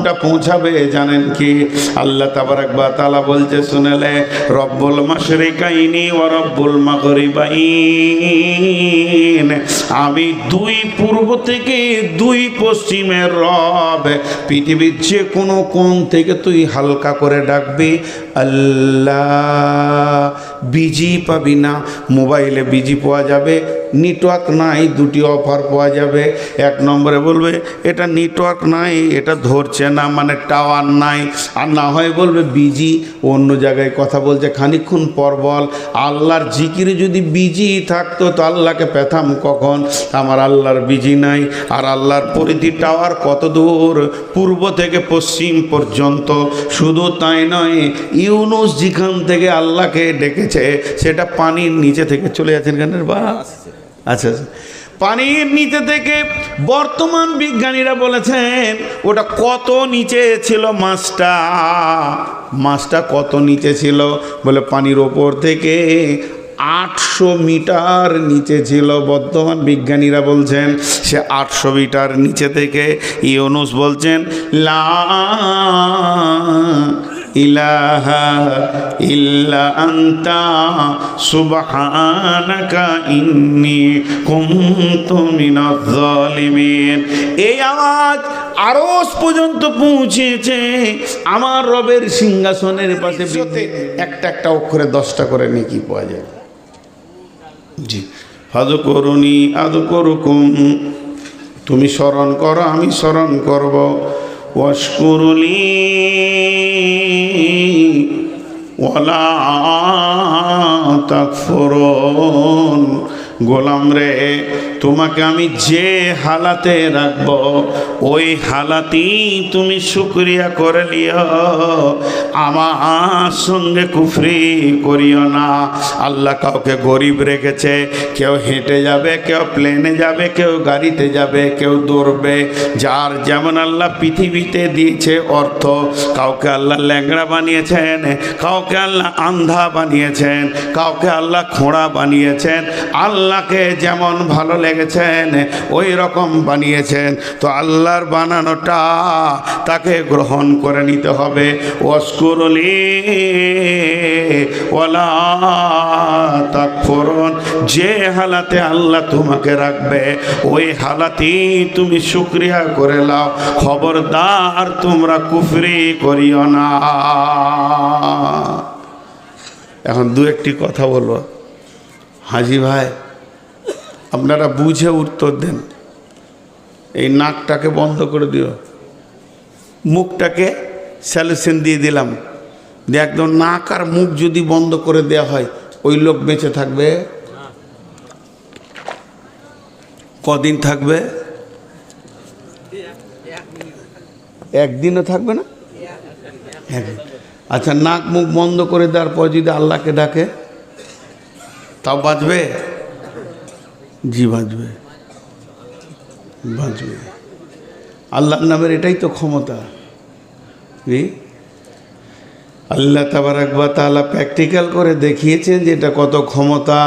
কোনটা পৌঁছাবে, জানেন কি? আল্লাহ তাবারাকবা তালা বলছে শুনেলে রব্বুল মাশরিকাইনি ও রব্বুল মাগরিবাইন। আমি দুই পূর্ব থেকে দুই পশ্চিমের রব। পৃথিবীর যে কোনো কোণ থেকে তুই হালকা করে ডাকবি, আল্লাহ, বিজি পাবি না। মোবাইলে বিজি পাওয়া যাবে নেটওয়ার্ক নাই, দুটি অফার পাওয়া যাবে। এক নম্বরে বলবে, এটা নেটওয়ার্ক নাই, এটা ধরছে না মানে টাওয়ার নাই। আর না হয় বলবে, বিজি। অন্য জায়গায় কথা বলছে খানিক্ষণ পর বল। আল্লাহর জিকিরে যদি বিজি থাকতো, তো আল্লাহকে পেতাম কখন? আমার আল্লাহর বিজি নাই, আর আল্লাহর পরিধি টাওয়ার কত দূর? পূর্ব থেকে পশ্চিম পর্যন্ত। শুধু তাই নয়, ইউনুস যেখান থেকে আল্লাহকে ডেকেছে, সেটা পানির নিচে থেকে চলে যাচ্ছেন কেন বা আচ্ছা আচ্ছা। পানির নিচে থেকে বর্তমান বিজ্ঞানীরা বলেছেন, ওটা কত নিচে ছিল মাছটা? মাছটা কত নিচে ছিল? বলে পানির ওপর থেকে আটশো মিটার নিচে ছিল, বর্তমান বিজ্ঞানীরা বলছেন। সে আটশো মিটার নিচে থেকে ইউনুস বলছেন, লা ইলাহা ইল্লা আন্তা সুবহানাকা ইন্নি কুনতু মিনাজ জালিমিন এই আওয়াজ আরস পর্যন্ত পৌঁছেছে আমার রবের সিংহাসনের পাশে। একটা একটা অক্ষরে দশটা করে নেকি পাওয়া যায়। জি। আদু করুনি আদু করুকুম তুমি স্মরণ করো আমি স্মরণ করব। ওয়াশকুরুলি। ওয়ালা তাকফুরুন গোলাম রে, তোমাকে আমি যে হালাতে রাখব, ওই হালাতেই তুমি শুক্রিয়া করে নিও। আমার সঙ্গে কুফরি করিও না। আল্লাহ কাউকে গরিব রেখেছে, কেউ হেঁটে যাবে, কেউ প্লেনে যাবে, কেউ গাড়িতে যাবে, কেউ দৌড়বে। যার যেমন আল্লাহ পৃথিবীতে দিয়েছে অর্থ, কাউকে আল্লাহ ল্যাংড়া বানিয়েছেন, কাউকে আল্লাহ আন্ধা বানিয়েছেন, কাউকে আল্লাহ খোঁড়া বানিয়েছেন আল্লাহকে যেমন ভালো লেগেছেন ওই রকম বানিয়েছেন। তো আল্লাহর বানানোটা তাকে গ্রহণ করে নিতে হবে। অস্কুরলি ওলা যে হালাতে আল্লাহ তোমাকে রাখবে, ওই হালাতেই তুমি শুক্রিয়া করে লাও। খবরদার তোমরা কুফরি করিও না। এখন দু একটি কথা বলব। হাজি ভাই আপনারা বুঝে উত্তর দেন। এই নাকটাকে বন্ধ করে দিও। মুখটাকে স্যালুশন দিয়ে দিলাম। দিয়ে একদম নাক আর মুখ যদি বন্ধ করে দেওয়া হয়, ওই লোক বেঁচে থাকবে। কদিন থাকবে? একদিনও থাকবে না? আচ্ছা নাক মুখ বন্ধ করে দেওয়ার পর যদি আল্লাহকে ডাকে, তাও বাঁচবে? জি বাঁচবে বাঁচবে আল্লাহর নামের এটাই তো ক্ষমতা। আল্লাহ তাবার একবার তাহলে প্র্যাকটিক্যাল করে দেখিয়েছেন যে এটা কত ক্ষমতা।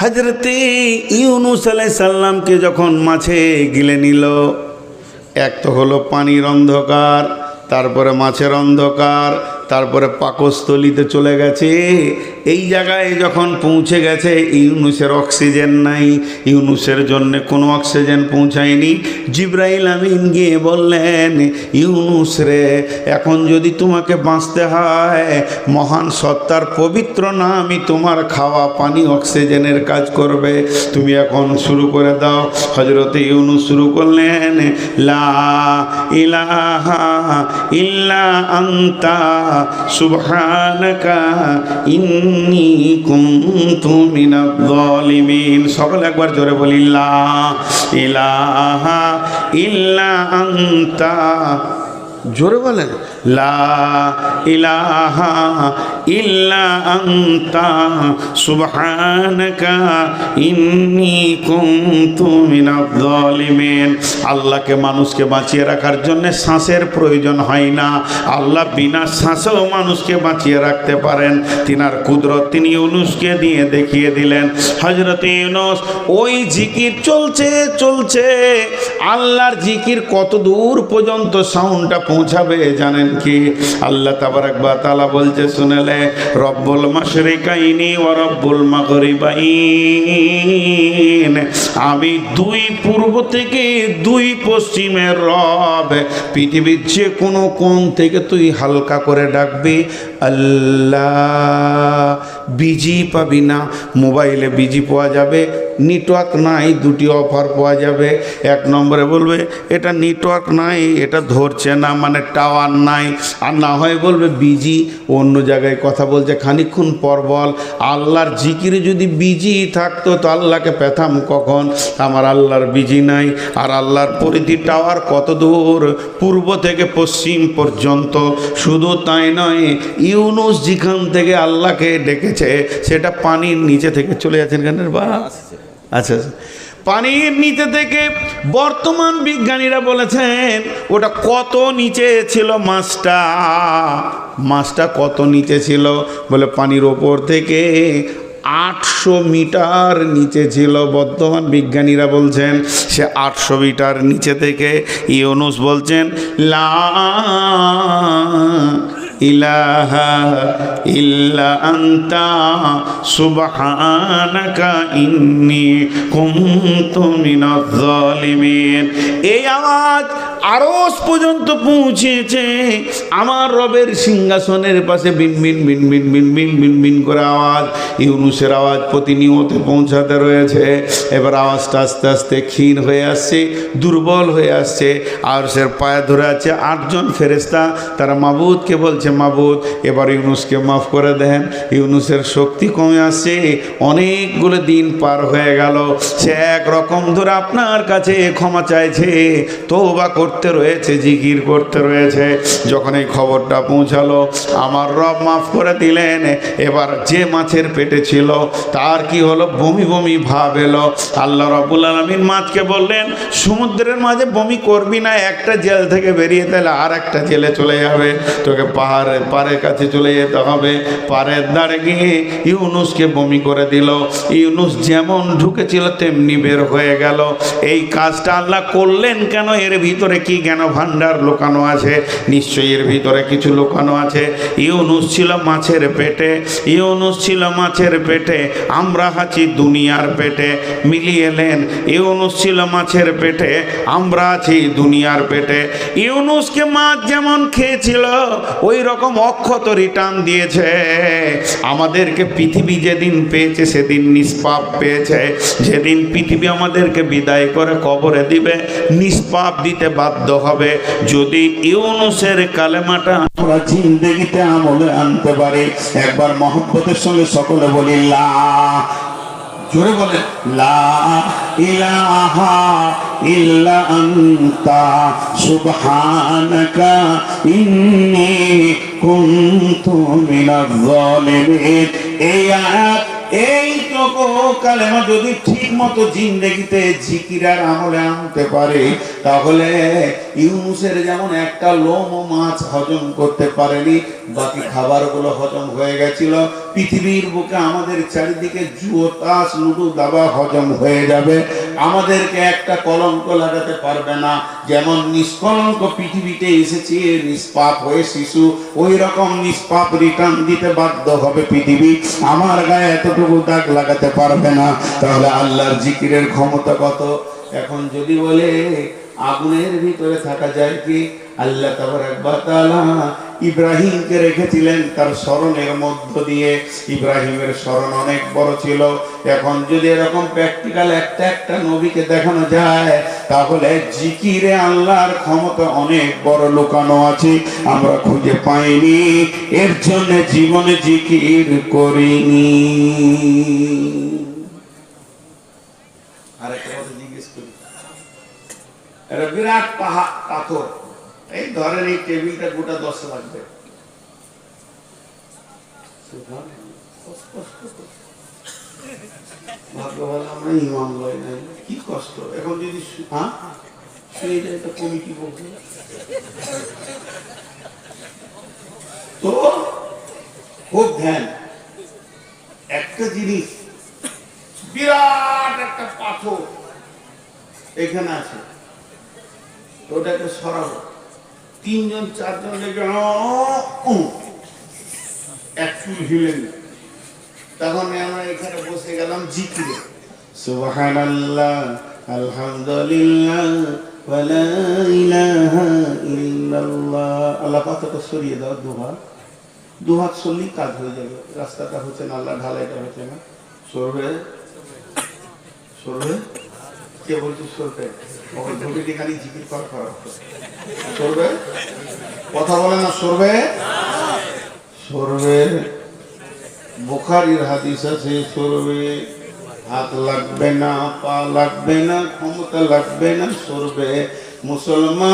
হাজরতে ইউনুস আলাই সাল্লামকে যখন মাছে গিলে নিল, এক তো হলো পানির অন্ধকার, তারপরে মাছের অন্ধকার তারপরে পাকস্থলিতে চলে গেছে। এই জায়গায় যখন পৌঁছে গেছে, ইউনুসের অক্সিজেন নাই, ইউনুসের জন্য কোনো অক্সিজেন পৌঁছায়নি। জিব্রাইল আমিন গিয়ে বললেন, ইউনুস রে, এখন যদি তোমাকে বাঁচতে হয়, মহান সত্তার পবিত্র নামই তোমার খাওয়া পানি অক্সিজেনের কাজ করবে। তুমি এখন শুরু করে দাও। হজরতে ইউনুস শুরু করলেন, লা ইলাহা ইল্লা আন্তা সুবহানাকা ইন্নী কুনতু মিনাল জালিমিন সকল একবার জোরে বলি লা ইলাহা ইল্লা আন্তা জোরে বলেন, লা ইলাহা আল্লাহকে মানুষকে বাঁচিয়ে রাখার জন্য শ্বাসের প্রয়োজন হয় না। আল্লাহ বিনা শ্বাসেও মানুষকে বাঁচিয়ে রাখতে পারেন। তিনার কুদরত তিনি ইউনুসকে দিয়ে দেখিয়ে দিলেন। হজরত ইউনুস, ওই জিকির চলছে চলছে। আল্লাহর জিকির কত দূর পর্যন্ত সাউন্ডটা পৌঁছাবে জানেন কি? আল্লাহ তাবারাক বা তালা বলছে শুনেলে রব্বুল মাশরিকাইনি ও রব্বুল মাগরিবাইন। আমি দুই পূর্ব থেকে দুই পশ্চিমের রব। পৃথিবীর যে কোনো কোণ থেকে তুই হালকা করে ডাকবি, আল্লাহ বিজি পাবি না। মোবাইলে বিজি পাওয়া যাবে, নেটওয়ার্ক নাই, দুটি অফার পাওয়া যাবে। এক নম্বরে বলবে, এটা নেটওয়ার্ক নাই, এটা ধরছে না মানে টাওয়ার নাই। আর না হয় বলবে, বিজি। অন্য জায়গায় কথা বলছে খানিক্ষণ পর বল। আল্লাহর জিকিরে যদি বিজি থাকতো, তো আল্লাহকে পেতাম কখন? আমার আল্লাহর বিজি নাই, আর আল্লাহর পরিধি টাওয়ার কত দূর? পূর্ব থেকে পশ্চিম পর্যন্ত। শুধু তাই নয়, ইউনুস যেখান থেকে আল্লাহকে ডেকেছে সেটা পানির নিচে থেকে চলে যাচ্ছেন গানের বা আচ্ছা আচ্ছা। পানির নিচে থেকে বর্তমান বিজ্ঞানীরা বলেছেন ওটা কত নিচে ছিল মাছটা? মাছটা কত নিচে ছিল? বলে পানির ওপর থেকে আটশো মিটার নিচে ছিল বর্তমান বিজ্ঞানীরা বলছেন। সে আটশো মিটার নিচে থেকে ইউনুস বলছেন লা ইলাহা ইল্লা আন্তা সুবহানাকা ইন্নী কুনতু মিনাজ জালিমিন এই আওয়াজ আরস পর্যন্ত পৌঁছেছে। আমার রবের সিংহাসনের পাশে বিনবিন বিনবিন বিনবিন বিনবিন করে আওয়াজ, ইউনুসের আওয়াজ প্রতিনিয়ত পৌঁছাতে রয়েছে। এবার আওয়াজটা আস্তে আস্তে ক্ষীণ হয়ে আসছে, দুর্বল হয়ে আসছে। আরসের পায়ে ধরে আছে আটজন ফেরেস্তা তারা মাবুদকে বলছে, মাবুদ, এবার ইউনুসকে মাফ করে দেন। ইউনুসের শক্তি কমে আসছে, অনেকগুলো দিন পার হয়ে গেল। সে একরকম ধরে আপনার কাছে ক্ষমা চাইছে তো বা রয়েছে, জিকির করতে রয়েছে। যখন এই খবরটা পৌঁছালো, আমার রব মাফ করে দিলেন। এবার যে মাছের পেটে ছিল, তার কি হলো? বমি বমি ভাব এলো। আল্লাহ রবুল আলমিন মাছকে বললেন, সমুদ্রের মাঝে বমি করবি না, একটা জেল থেকে বেরিয়ে তাহলে আর একটা জেলে চলে যাবে। তোকে পাহাড়ের পাড়ের কাছে চলে যেতে হবে। পাড়ের দাঁড়ে গিয়ে ইউনুসকে বমি করে দিল। ইউনুস যেমন ঢুকেছিল, তেমনি বের হয়ে গেল। এই কাজটা আল্লাহ করলেন কেন? এর ভিতরে কি জ্ঞান ভাণ্ডার লুকানো আছে? নিশ্চয়ই এর ভিতরে কিছু লুকানো আছে। ইউনুস ছিল মাছের পেটে। ইউনুস ছিল মাছের পেটে। আমরা আছি দুনিয়ার পেটে। মিলিয়ে এলেন ইউনুস ছিল মাছের পেটে। আমরা আছি দুনিয়ার পেটে। ইউনুসকে মাছ যেমন খেয়েছিল ওই রকম অক্ষত রিটার্ন দিয়েছে। আমাদেরকে পৃথিবী যেদিন পেয়েছে, সেদিন নিষ্পাপ পেয়েছে। যেদিন পৃথিবী আমাদেরকে বিদায় করে কবরে দিবে, নিষ্পাপ দিতে বাধ্য হবে। যদি ইউনুসের কালেমাটা আমরা জিন্দগিতে আমলে আনতে পারি, একবার মহব্বতের সঙ্গে সকলে বলি, লা জোরে বলে লা ইলাহা ইল্লা আনতা, সুবহানাকা ইন্নী কুনতু মিনাজ জালিমিন এই আয়াত এই কালেমা যদি ঠিক মতো জিন্দেগিতে, জিকিরার আমলে আনতে পারে, তাহলে ইউনুসের যেমন একটা লোম মাছ হজম করতে পারেনি বাকি খাবারগুলো হজম হয়ে গেছিল। পৃথিবীর বুকে আমাদের চারিদিকে জুয়ো তাস, লুডু, দাবা হজম হয়ে যাবে। আমাদেরকে একটা কলঙ্ক লাগাতে পারবে না। যেমন নিষ্কলঙ্ক পৃথিবীতে এসেছে, নিষ্পাপ হয়ে শিশু ওই রকম নিষ্পাপ রিটার্ন দিতে বাধ্য হবে পৃথিবী। আমার গায়ে এতটুকু দাগ লাগাতে পারবে না। তাহলে আল্লাহর জিকিরের ক্ষমতা কত? এখন যদি বলে, আগুনের ভিতরে থাকা যায় কি? আল্লাহ ইব্রাহিমকে রেখেছিলেন তার স্মরণের মধ্য দিয়ে। ইব্রাহিমের স্মরণ অনেক বড় ছিল। এখন যদি এরকম প্র্যাকটিক্যাল একটা একটা নবীকে দেখানো যায়, তাহলে জিকিরে আল্লাহর ক্ষমতা অনেক বড় লুকানো আছে। আমরা খুঁজে পাইনি, এর জন্য জীবনে জিকির করিনি। আরেকটা কথা জিজ্ঞেস করি। বিরাট পাহাড়, পাথর। এই ধরেন এই টেবিলটা গোটা দশ লাগবে। ভাগ্য ভালো আমরা কি কষ্ট। এখন যদি হ্যাঁ? কমিটি বলবে তো খুব ধ্যান। একটা জিনিস। বিরাট একটা পাথর এখানে আছে। ওটাকে সরাবো। তিনজন চারজন উহ, হিলেন তখন আমরা এখানে বসে গেলাম জিকিরে। সুবহানাল্লাহ আলহামদুলিল্লাহ ওয়ালা ইলাহা ইল্লাল্লাহ। আল্লাহ পাতাটা সরিয়ে দাও দুহাত। দুহাত সরলেই কাজ হয়ে যাবে। রাস্তাটা হচ্ছে না আল্লাহ ঢালাইটা হচ্ছে না। সরবে? সরবে? কে বলছে সরবে? সরবে? কথা বলে না, সরবে? সরবে। বুখারির হাদিস আছে, সরবে। হাত লাগবে না, পা লাগবে না ক্ষমতা লাগবে না, সরবে। মুসলমান,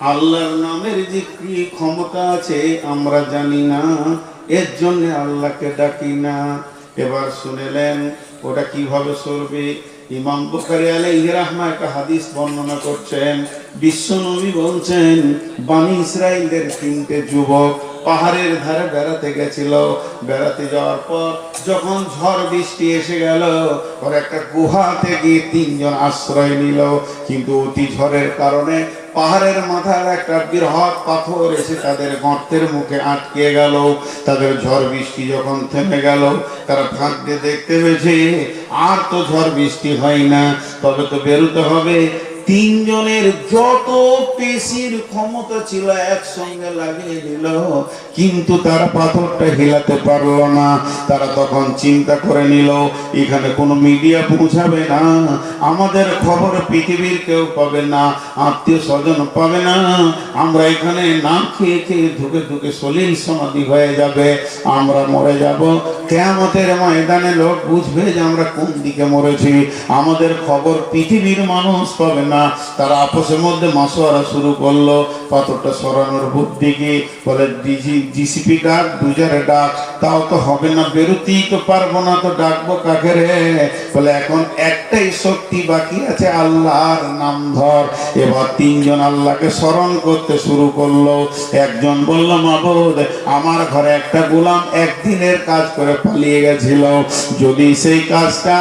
আল্লাহর নামের যে কি ক্ষমতা আছে, আমরা জানি না। এর জন্য আল্লাহকে ডাকি না। এবার শুনেলেন ওটা কীভাবে সরবে? ইমাম বুখারী আলাইহি রাহমা একটা হাদিস বর্ণনা করছেন। বিশ্বনবী বলছেন, বানি ইসরাইলদের তিনটে যুবক পাহাড়ের ধারে বেড়াতে গেছিল। বেড়াতে যাওয়ার পর যখন ঝড় বৃষ্টি এসে গেল ওর একটা গুহাতে গিয়ে তিনজন আশ্রয় নিল। কিন্তু অতি ঝড়ের কারণে পাহাড়ের মাথার একটা বৃহৎ পাথর এসে তাদের গর্তের মুখে আটকে গেল। তাদের ঝড় বৃষ্টি যখন থেমে গেল, তারা ফাঁক দিয়ে দেখতে হয়েছে আর তো ঝড় বৃষ্টি হয় না, তবে তো বেরোতে হবে। তিনজনের যত পেশির ক্ষমতা ছিল একসঙ্গে লাগিয়ে দিল। কিন্তু তারা পাথরটা হিলাতে পারল না। তারা তখন চিন্তা করে নিল, এখানে কোনো মিডিয়া পৌঁছাবে না। আমাদের খবর পৃথিবীর কেউ পাবে না, আত্মীয় স্বজন পাবে না। আমরা এখানে না খেয়ে খেয়ে ধুকে ধুকে সলিল সমাধি হয়ে যাবে। আমরা মরে যাব। কেয়ামতের ময়দানে লোক বুঝবে যে আমরা কোন দিকে মরেছি। আমাদের খবর পৃথিবীর মানুষ পাবে না। তারা আপসের মধ্যে মাসোয়ারা শুরু করল, পাথরটা সরানোর বুদ্ধি কি বলে জিসিপি ডাক দুজারে ডাক, তাও তো হবে না বেরোতেই তো পারব না, তো ডাকবো কাকে রে? বলে, এখন একটাই শক্তি বাকি আছে আল্লাহর নাম ধর। এবার তিনজন আল্লাহকে স্মরণ করতে শুরু করল। একজন বলল, মাবুদ, আমার ঘরে একটা গোলাম একদিনের কাজ করে পালিয়ে গেছিল। যদি সেই কাজটা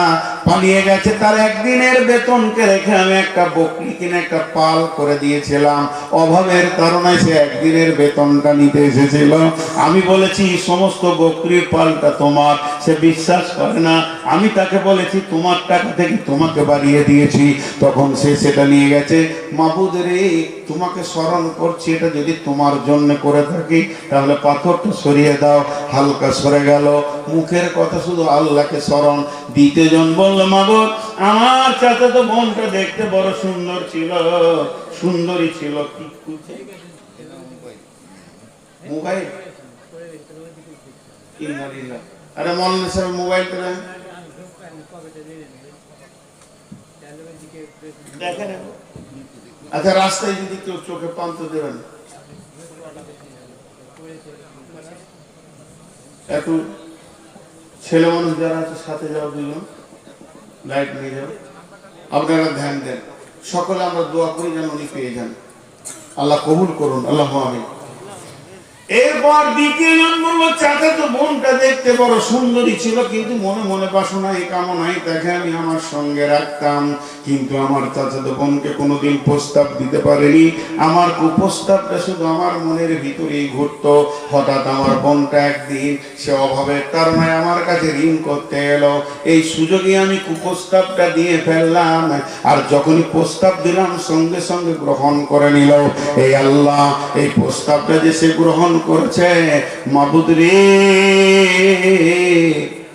পালিয়ে গেছে। তার একদিনের বেতনকে রেখে আমি একটা বকরি কিনে একটা পাল করে দিয়েছিলাম। অভাবের কারণে সে একদিনের বেতনটা নিতে এসেছিল। আমি বলেছি, সমস্ত বকরির পালটা তোমার। সে বিশ্বাস করে না। আমি তাকে বলেছি, তোমার টাকা থেকে তোমাকে বাড়িয়ে দিয়েছি। তখন সে সেটা নিয়ে গেছে। মাবুদ রে, তোমাকে স্মরণ করছি, এটা যদি তোমার জন্য করে থাকি, তাহলে পাথরটা সরিয়ে দাও। হালকা সরে গেল। মুখের কথা শুধু আল্লাহকে স্মরণ দ্বিতীয় জন বলল মাবুদ আমার চাচা তো বোনটা দেখতে বড় সুন্দর ছিল। সুন্দরী ছিল। মোবাইল? আরে মৌলানা সাহেব দেন। দেখেন আচ্ছা রাস্তায় যদি কেউ চোখে পান তো দেবেন। একটু ছেলে মানুষ যারা আছে, সাথে যাও দুজন। লাইট নিয়ে যাও। আপনারা ধ্যান দেন। সকলে আমরা দোয়া করি যেন উনি পেয়ে যান। আল্লাহ কবুল করুন। আল্লাহ আমি এরপর দ্বিতীয় জন বলল, চাচা, তো বোনটা দেখতে বড় সুন্দরী ছিল, কিন্তু মনে মনে বাসনা, এই কামনাই তাকে আমি আমার সঙ্গে রাখতাম। কিন্তু আমার চাচা তো বোনকে কোনোদিন প্রস্তাব দিতে পারেনি। আমার কুপ্রস্তাবটা শুধু আমার মনের ভিতরেই ঘুরতো হঠাৎ আমার বোনটা একদিন সে অভাবের কারণে আমার কাছে ঋণ করতে এলো। এই সুযোগে আমি কুপ্রস্তাবটা দিয়ে ফেললাম আর যখনই প্রস্তাব দিলাম, সঙ্গে সঙ্গে গ্রহণ করে নিল। এই আল্লাহ, এই প্রস্তাবটা যে সে গ্রহণ করেছে মাবুদ রে।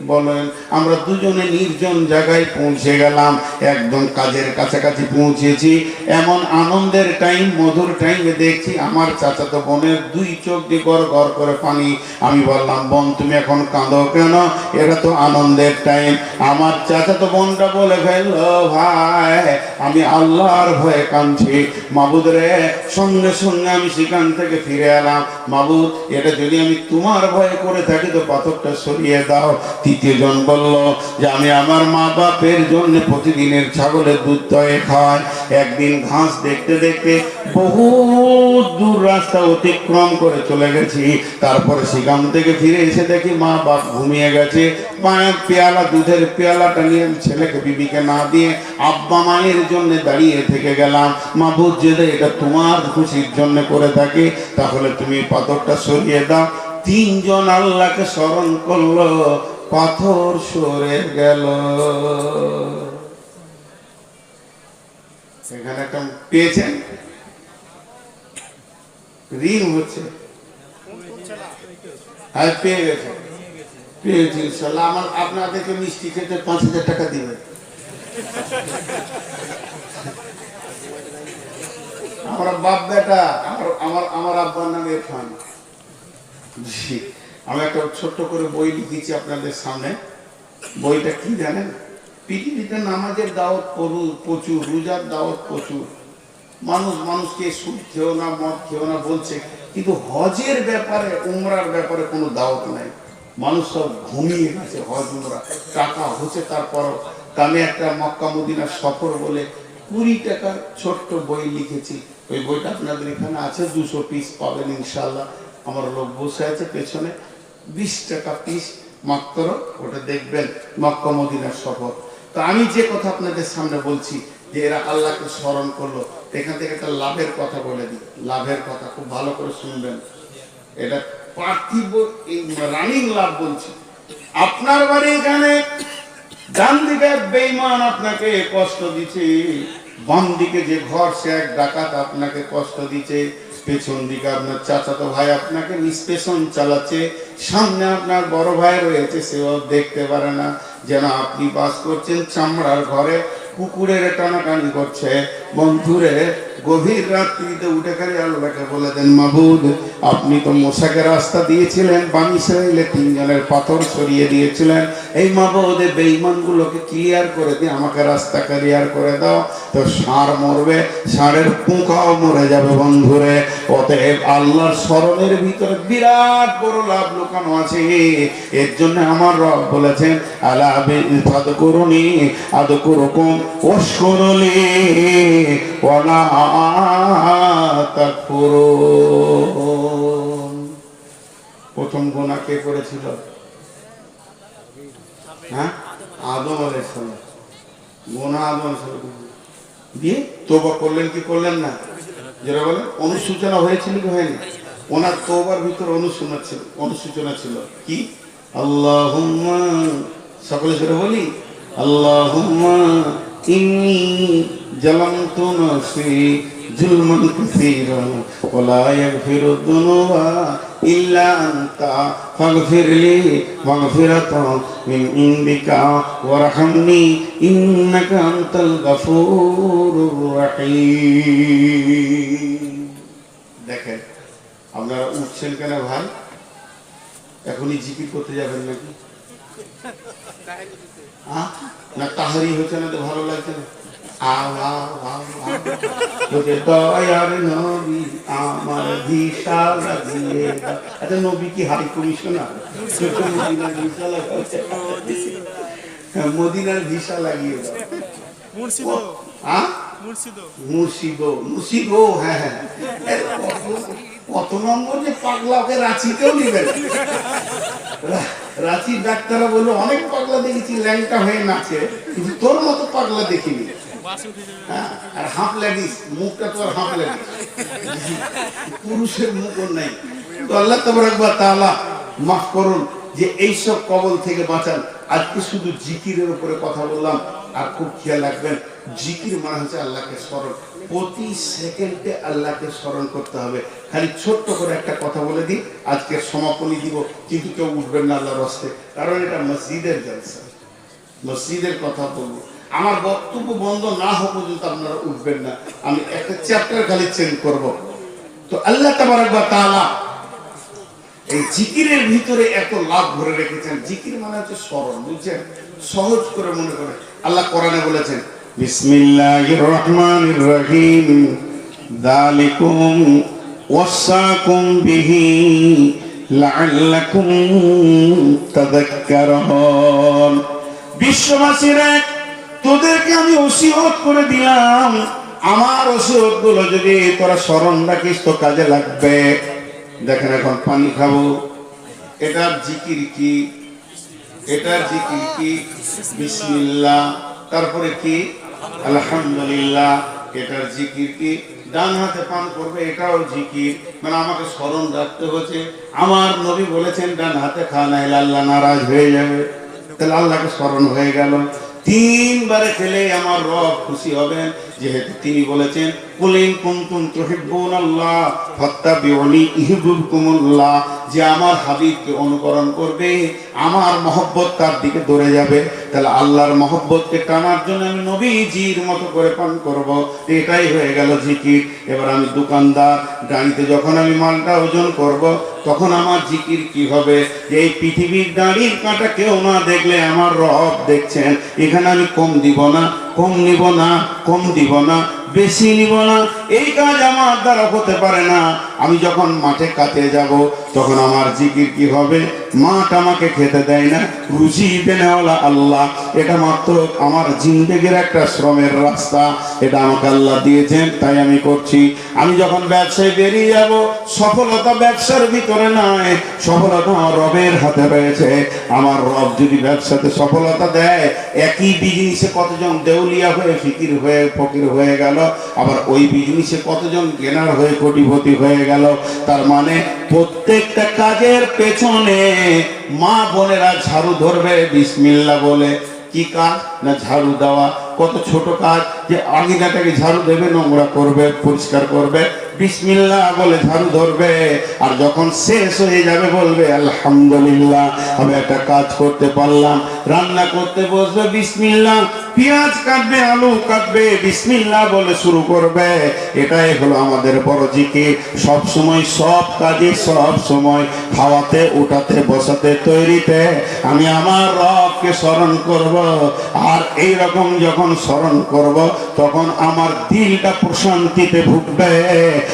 বলেন আমরা দুজনে নির্জন জায়গায় পৌঁছে গেলাম। একদম কাজের কাছাকাছি পৌঁছেছি। এমন আনন্দের টাইম মধুর টাইমে দেখছি আমার চাচাতো বোনের দুই চোখ দিয়ে গড় গড় করে পানি। আমি বললাম, বোন, তুমি এখন কাঁদো কেন? এটা তো আনন্দের টাইম আমার চাচাতো বোনটা বলে ফেলল, ভাই, আমি আল্লাহর ভয়ে কাঁদছি। মাবুদ রে, সঙ্গে সঙ্গে আমি সেখান থেকে ফিরে এলাম। মাবুদ, এটা যদি আমি তোমার ভয়ে করে থাকি তো পাথরটা সরিয়ে দাও। তৃতীয় জন বলল যে আমি আমার মা বাপের জন্য প্রতিদিনের ছাগলের দুধ দয়ে খাওয়াই একদিন ঘাস দেখতে দেখতে বহু দূর রাস্তা অতিক্রম করে চলে গেছি। তারপরে সেখান থেকে ফিরে এসে দেখি মা বাপ ঘুমিয়ে গেছে। মায়ের পেয়ালা, দুধের পেয়ালাটা নিয়ে ছেলেকে, বিবিকে না দিয়ে আব্বা মায়ের জন্য দাঁড়িয়ে থেকে গেলাম। মা বুঝ যদি এটা তোমার খুশির জন্য করে থাকি। তাহলে তুমি পাথরটা সরিয়ে দাও। তিনজন আল্লাহকে স্মরণ করল। পাথর সরে গেল। সেখানে একটা পেয়েছেন? ঋণ হচ্ছে। হ্যাঁ পেয়ে গেছে। পেয়েছি ইনশাল্লাহ। আমার আপনাদেরকে মিষ্টি খেতে পাঁচ হাজার টাকা দিবে আমার বাপ বেটা আমার আমার আমার আব্বার নাম ইরফান জি। আমি একটা ছোট্ট করে বই লিখেছি আপনাদের সামনে। বইটা কি জানেন? পৃথিবীতে নামাজের দাওয়াত প্রু- প্রচুর, রোজার দাওয়াত প্রচুর। মানুষ মানুষকে সুদ খেও না, মদ খেও না বলছে, কিন্তু হজের ব্যাপারে, উমরার ব্যাপারে কোনো দাওয়াত নাই। মানুষ সব ঘুমিয়ে গেছে হজ, উমরা। টাকা হচ্ছে তারপরও তা আমি একটা মক্কা মদিনার সফর বলে কুড়ি টাকার ছোট্ট বই লিখেছি। ওই বইটা আপনাদের এখানে আছে, দুশো পিস পাবেন ইনশাল্লাহ আমার লোক বসে আছে পেছনে। বিশ টাকা পিস মাত্র ওটা দেখবেন মক্কা মদিনার সফর তো আমি যে কথা আপনাদের সামনে বলছি, যে এরা আল্লাহকে স্মরণ করল এখান থেকে একটা লাভের কথা বলে দিই। লাভের কথা, খুব ভালো করে শুনবেন। এটা পার্থিব রানিং লাভ বলছি। আপনার বাড়ি এখানে ডান দিকে এক বেঈমান আপনাকে কষ্ট দিচ্ছে, বাম দিকে যে ঘর, সে এক ডাকাত আপনাকে কষ্ট দিচ্ছে। পেছন দিকে আপনার চাচাতো ভাই আপনাকে নিষ্পেষণ চালাচ্ছে, সামনে আপনার বড় ভাই রয়েছে, সেও দেখতে পারে না। যেন আপনি বাস করছেন চামড়ার ঘরে, কুকুরের টানাটানি করছে, বন্ধুরে গভীর রাত্রিতে উঠে খালি আল্লাহকে বলে দেন, মাবুদ, আপনি তো মোশাকে রাস্তা দিয়েছিলেন বানি ইসরায়েলে তিনজনের পাথর সরিয়ে দিয়েছিলেন। এই মাবুদ, এই বেঈমানগুলোকে ক্লিয়ার করে দিয়ে আমাকে রাস্তা ক্লিয়ার করে দাও। তো ষাঁড় মরবে, ষাঁড়ের পুঁকাও মরে যাবে বন্ধুরে। অতএব আল্লাহর স্মরণের ভিতরে বিরাট বড় লাভ লুকানো আছে। এর জন্য আমার রব বলেছেন, আলা বিফাদ করুনি আদ করুকুম ওশকুরলি, ওয়ালা তাকফুরুন প্রথম গোনা কে করেছিল? হ্যাঁ? আদম গোনা আদম দিয়ে তোবা করলেন কি করলেন না? যেটা বলে অনুসূচনা হয়েছিল কি হয়নি? ওনার তোবার ভিতর অনুসূচনা ছিল অনুসূচনা ছিল। কি? আল্লাহুম্মা, সকলে সেটা বলি? আল্লাহুম্মা ইন্নি জালামতু নাফসি জুলমান কাসীরা ওয়া ইয়াগফিরু যুনুবা ইল্লা আনতা ফাগফির লি মাগফিরাতান মিন ইনদিকা ওয়ারহামনি ইন্নাকা আনতাল গফুরুর রহিম দেখেন, আপনারা উঠছেন কেন ভাই এখনই জিকির করতে যাবেন নাকি? না তাহারি হচ্ছে না তো ভালো লাগছে না। তোকে দয়ার নবী আমার লাগিয়ে আচ্ছা নবী কি হাই কমিশনার? মদিনার ভিসা লাগাচ্ছে হ্যাঁ, মদিনার ভিসা লাগিয়ে হ্যাঁ হ্যাঁ। কত- নম্বর যে পাগলাকে রাঁচিতেও নেবেন রাঁচির ডাক্তাররা বলল অনেক পাগলা দেখেছি ল্যাংটা হয়ে নাচে কিন্তু তোর মতো পাগলা দেখিনি। হ্যাঁ, আর মুখটা তো আর পুরুষের মুখ নাই। তো আল্লাহ তাবারাক তাআলা মাফ করুন যে এইসব কবল থেকে বাঁচান। আজকে শুধু জিকিরের উপরে কথা বললাম আর খুব খেয়াল রাখবেন জিকির মানে হচ্ছে আল্লাহকে স্মরণ। প্রতি সেকেন্ডে আল্লাহকে স্মরণ করতে হবে। খালি ছোট্ট করে একটা কথা বলে দিই, আজকে সমাপনী দিব, কিন্তু কেউ উঠবেন না আল্লাহর হস্তে কারণ এটা মসজিদের জলসা। মসজিদের কথা বলব। আমার বক্তব্য বন্ধ না হওয়া পর্যন্ত আপনারা উঠবেন না। আমি একটা চ্যাপ্টার খালি চেঞ্জ করব। তো আল্লাহ তাবারাক তাআলা এই জিকিরের ভিতরে এত লাভ ভরে রেখেছেন। জিকির মানে হচ্ছে স্মরণ, বুঝছেন? সহজ করে মনে করে। আল্লাহ কোরআনে বলেছেন বিসমিল্লাহির রহমানির রহিম। যালিকুম ওয়াসাকুম বিহি লাআল্লাকুম তাযাক্কারুন। বিশ্ববাসীরা, তোদেরকে আমি ওসিয়ত করে দিলাম। আমার ওসিয়তগুলো যদি তোরা স্মরণ রাখিস তো কাজে লাগবে। দেখেন এখন পানি খাব। এটার জিকির কি? এটার জিকির কি? বিসমিল্লাহ। তারপরে কি? আলহামদুলিল্লাহ, এটার জিকির কি? ডান হাতে পান করবে, এটাও জিকির। মানে আমাকে স্মরণ রাখতে হচ্ছে আমার নবী বলেছেন, ডান হাতে খা নাই আল্লাহ নারাজ হয়ে যাবে। তাহলে আল্লাহকে স্মরণ হয়ে গেল। তিনবারে খেলে আমার রব খুশি হবেন। যেহেতু তিনি বলেছেন কুলিন কুনতুম তুহিব্বুন আল্লাহ ফাত্তাবিউনি ইহবুবকুমুল্লাহ। যে আমার হাবিবকে অনুকরণ করবে, আমার মহব্বত তার দিকে দৌড়ে যাবে। তাহলে আল্লাহর মহব্বতকে টানার জন্য আমি নবীজির মতো করে পান করব। এটাই হয়ে গেল জিকির। এবার আমি দোকানদার গাড়িতে যখন আমি মালটা ওজন করব, তখন আমার জিকির কি হবে? যে এই পৃথিবীর দাঁড়ির কাঁটা কেউ না দেখলে আমার রব দেখছেন। এখানে আমি কম দিব না। কম নিব না কম দিব না। বেশি নিব না। এই কাজ আমার দ্বারা হতে পারে না। আমি যখন মাঠে কাটে যাব, তখন আমার জিকির কি হবে? মাঠ আমাকে খেতে দেয় না। রুজি দেনেওয়ালা আল্লাহ। এটা মাত্র আমার জিন্দেগির একটা শ্রমের রাস্তা। এটা আমাকে আল্লাহ দিয়েছেন, তাই আমি করছি। আমি যখন ব্যবসায় বেরিয়ে যাব, সফলতা ব্যবসার ভিতরে নয় সফলতা আমার রবের হাতে রয়েছে। আমার রব যদি ব্যবসাতে সফলতা দেয়, একই বিজনেসে কতজন দেউলিয়া হয়ে ফিকির হয়ে ফকির হয়ে গেল? আবার ওই বিজনেসে কতজন গেনার হয়ে কোটিপতি হয়ে গেল, তার মানে প্রত্যেকটা কাজের পেছনে মা বোনেরা ঝাড়ু ধরবে বিসমিল্লা বলে। কি কাজ? না ঝাড়ু দেওয়া? কত ছোট কাজ যে আগিনাটাকে ঝাড়ু দেবে, নোংরা করবে, পরিষ্কার করবে, বিসমিল্লাহ বলে ঝাড়ু ধরবে, আর যখন শেষ হয়ে যাবে বলবে, আলহামদুলিল্লাহ, আমি একটা কাজ করতে পারলাম, রান্না করতে বসবে, বিসমিল্লাহ, পেঁয়াজ কাটবে, আলু কাটবে, বিসমিল্লাহ বলে শুরু করবে। এটাই হলো আমাদের বড় জিকে সব সময় সব কাজে, সব সময় খাওয়াতে, উঠাতে, বসাতে, তৈরিতে আমি আমার রবকে স্মরণ করব। আর এই রকম যখন স্মরণ করব, তখন আমার দিলটা প্রশান্তিতে ভুগবে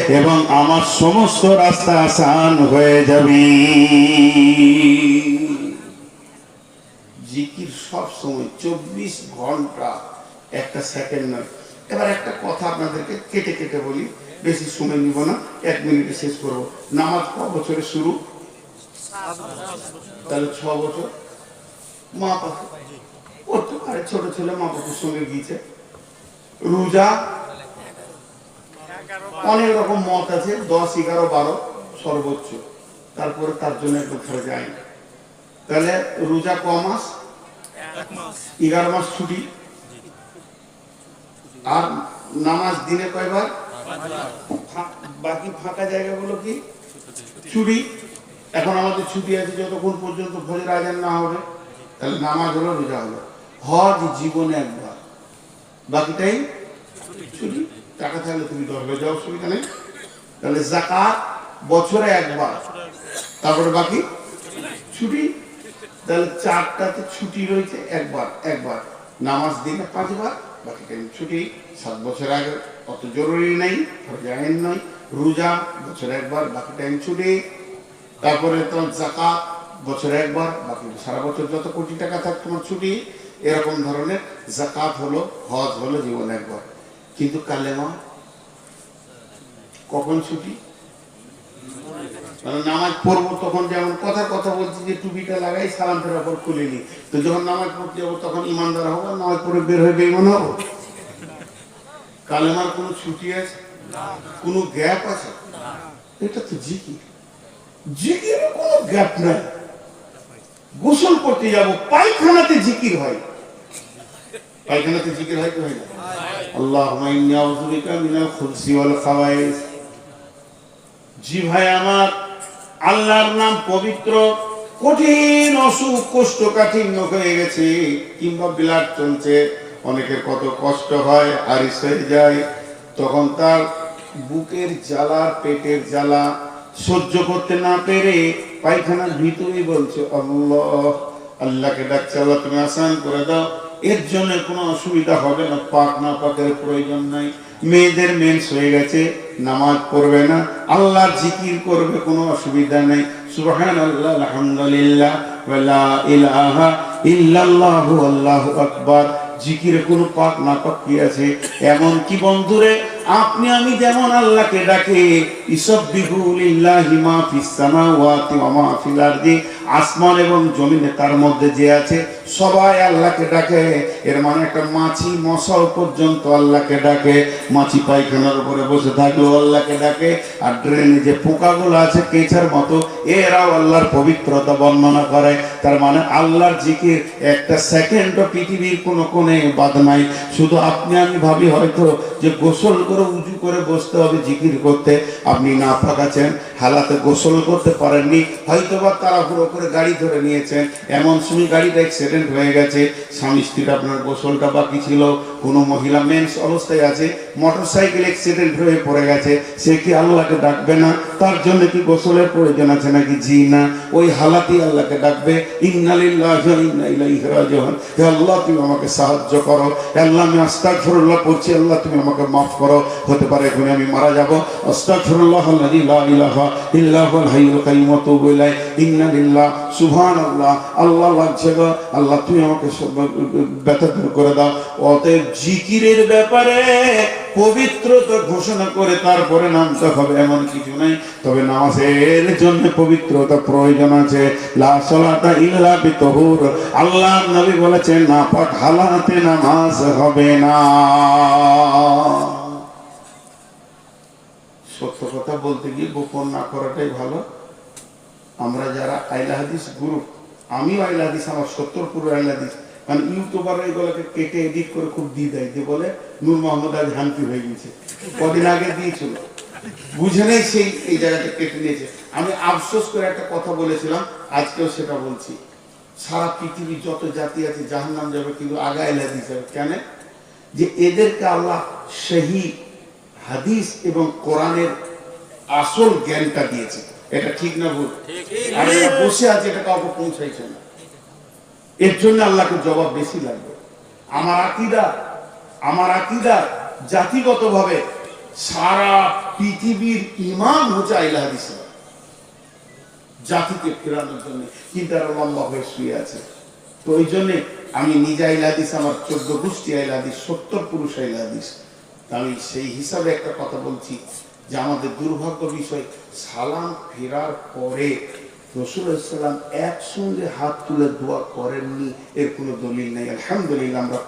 এবং আমার সমস্ত রাস্তা আসান হয়ে যাবে। জিকির সব সময় চব্বিশ ঘণ্টা, একটা সেকেন্ড নয়। এবার একটা কথা আপনাদেরকে কেটে কেটে বলি, বেশি সময় নিব না, এক মিনিটে শেষ করব। নামাজ ক বছরে শুরু? তাহলে ছ বছর। মা পারে ছোট ছেলে মা বাবার সঙ্গে গিয়েছে। রোজা, অনেক রকম মত আছে, দশ, এগারো, বারো সর্বোচ্চ। তারপরে তার জন্য একটু ধরে যায় তাহলে রোজা ক মাস? এগারো মাস ছুটি। আর নামাজ দিনে কয়বার? বাকি ফাঁকা জায়গাগুলো কি? ছুটি। এখন আমাদের ছুটি আছে, যতক্ষণ পর্যন্ত ভোজের আজান না হবে, তাহলে নামাজ হলো, রোজা হলো। হজ জীবনে একবার। বাকিটাই ছুটি। টাকা থাকলে তুমি ধরবে যা অসুবিধা নেই। তাহলে জাকাত বছরে একবার। তারপরে বাকি ছুটি। তাহলে চারটাতে ছুটি রয়েছে একবার একবার। নামাজ দিনে পাঁচবার বাকি টাইম ছুটি। সাত বছর আগে অত জরুরি নেই জাহেন নয়। রোজা বছরে একবার, বাকি টাইম ছুটি। তারপরে তোমার জাকাত বছরে একবার, বাকি সারা বছর যত কোটি টাকা থাক তোমার ছুটি। এরকম ধরনের জাকাত হলো, হজ হলো জীবনে একবার কিন্তু কালেমা কখন ছুটি? নামাজ পড়ব তখন যেমন কথা কথা বলছি যে টুপিটা লাগাই সালাম ফেরার পর খুলে নি তো যখন নামাজ পড়তে যাব তখন ইমানদার হব নামাজ পড়ে বের হয়ে বেইমান হব। কালেমার কোনো ছুটি আছে? কোনো গ্যাপ আছে? এটা তো জিকি জিকির কোনো গ্যাপ নাই। গোসল করতে যাব, পায়খানাতে জিকির হয়। পায়খানাতে জিকির হয় কি হয় না? আল্লাহুম্মা ইন্নী আউযু মিনাল খুবসি ওয়াল খাবাইস জি ভাই আমার, আল্লাহর নাম পবিত্র, কঠিন, অসুখ, কোষ্ঠকাঠিন্য হয়ে গেছে। কিংবা বিলাট চলছে, অনেকের কত কষ্ট হয়, আরিস হয়ে যায়। তখন তার বুকের জ্বালা, পেটের জ্বালা সহ্য করতে না পেরে পায়খানার ভিতরেই বলছে, আল্লাহ, আল্লাহকে ডাকছে, আল্লাহ, তুমি আসান করে দাও। এর জন্য কোনো অসুবিধা হবে না, পাক না, পাকের প্রয়োজন নাই। মেয়েদের মেন্স হয়ে গেছে, নামাজ পড়বে না আল্লাহ জিকির করবে, কোনো অসুবিধা নেই। সুবহান আল্লাহ আলহামদুলিল্লাহ ইলাহা ইল্লাল্লাহু, আল্লাহু আকবার। জিকিরে কোনো পাক না পাক কি আছে? এমন কি বন্ধুরে আপনি, আমি যেমন আল্লাহকে ডাকে ইসব্বিহু লিল্লাহি মা ফিস সামাওয়াতি ওয়া মা ফিল আরদি, আসমান এবং জমিনে তার মধ্যে যে আছে, সবাই আল্লাহকে ডাকে। এর মানে একটা মাছি মশাও পর্যন্ত আল্লাহকে ডাকে। মাছি পায়খানার উপরে বসে থাকলেও আল্লাহকে ডাকে। আর ড্রেনে যে পোকাগুলো আছে, কেঁচার মতো, এরাও আল্লাহর পবিত্রতা বর্ণনা করে। তার মানে আল্লাহর জিকির একটা সেকেন্ডও পৃথিবীর কোনো কোণে বাদ নাই। শুধু আপনি, আমি ভাবি হয়তো যে গোসল করে উঁচু করে বসতে হবে, জিকির করতে। আপনি না ফাঁকাছেন হালাতে গোসল করতে পারেননি হয়তো বা তাড়াহুড়ো করে গাড়ি ধরে নিয়েছেন। এমন সময় গাড়িটা অ্যাক্সিডেন্ট হয়ে গেছে, স্বামী স্ত্রীর আপনার গোসলটা বাকি ছিল, কোনো মহিলা মেন্স অবস্থায় আছে মোটর সাইকেল অ্যাক্সিডেন্ট হয়ে পড়ে গেছে, সে কি আল্লাহকে ডাকবে না? তার জন্য কি গোসলের প্রয়োজন আছে নাকি? জি না। ওই হালাতি আল্লাহকে ডাকবে ইন্নালিল্লাহি আল্লাহ, তুমি আমাকে সাহায্য করো। আল্লাহ, আমি আস্তাগফিরুল্লাহ পড়ছি, আল্লাহ, তুমি আমাকে মাফ করো। হতে পারে এখন আমি মারা যাব। আস্তাগফিরুল্লাহ আল্লাযী লা ইলাহা ইল্লা হুয়াল হাইয়ুল কাইয়্যুম ওয়া ইন্না লিল্লাহ, সুবহানাল্লাহ। আল্লাহ লাগছে গো। আল্লাহ, তুমি আমাকে ব্যথা দূর করে দাও। অতএব জিকিরের ব্যাপারে ঘোষণা করে তারপরে নামতে হবে, এমন কিছু নাই। তবে নামাজের জন্য পবিত্রতা প্রয়োজন আছে। লা সালাতা ইল্লা বিতহুর। আল্লাহর নবী বলেছেন না পাক হালাতে নামাজ হবে না। সত্য কথা বলতে গিয়ে গোপন না করাটাই ভালো। আমরা যারা আইলা হাদিস গ্রুপ আমিও আইলা হাদিস, আমার সত্তর পুরো আইলা হাদিস। মানে ইউটিউবাররা এগুলোকে কেটে এডিট করে খুব দিয়ে দেয়, যে বলে নূর মোহাম্মদ আজ হান্তি হয়ে গেছে কদিন আগে দিয়েছিল। বুঝে নেই সেই এই জায়গাটা কেটে নিয়েছে। আমি আফসোস করে একটা কথা বলেছিলাম, আজকেও সেটা বলছি। সারা পৃথিবী যত জাতি আছে জাহান নাম যাবে, কিন্তু আগে আইলা হাদিস যাবে। কেন? যে এদেরকে আল্লাহ সেই হাদিস এবং কোরআনের আসল জ্ঞানটা দিয়েছে। এটা ঠিক না ভুল? আর এরা বসে আছে এটা কাউকে পৌঁছাইছে না। এর জন্য আল্লাহকে জবাব বেশি লাগবে। আমার আকিদা আমার আকিদা জাতিগতভাবে সারা পৃথিবীর ইমাম হচ্ছে আইলা হাদিস। জাতিকে ফেরানোর জন্য কিন্তু আরও লম্বা হয়ে শুয়ে আছে। তো ওই জন্যে আমি নিজে আইলাদিস আমার চোদ্দ গোষ্ঠী আইলাদিস সত্তর পুরুষ আইলাদিস তা আমি সেই হিসাবে একটা কথা বলছি যে আমাদের দুর্ভাগ্য বিষয়, সালাম ফেরার পরে রসুলাম একসঙ্গে হাত তুলে দোয়া করেননি, এর কোনো দলিল নেই। আলহামদুলিল্লাহ আমরা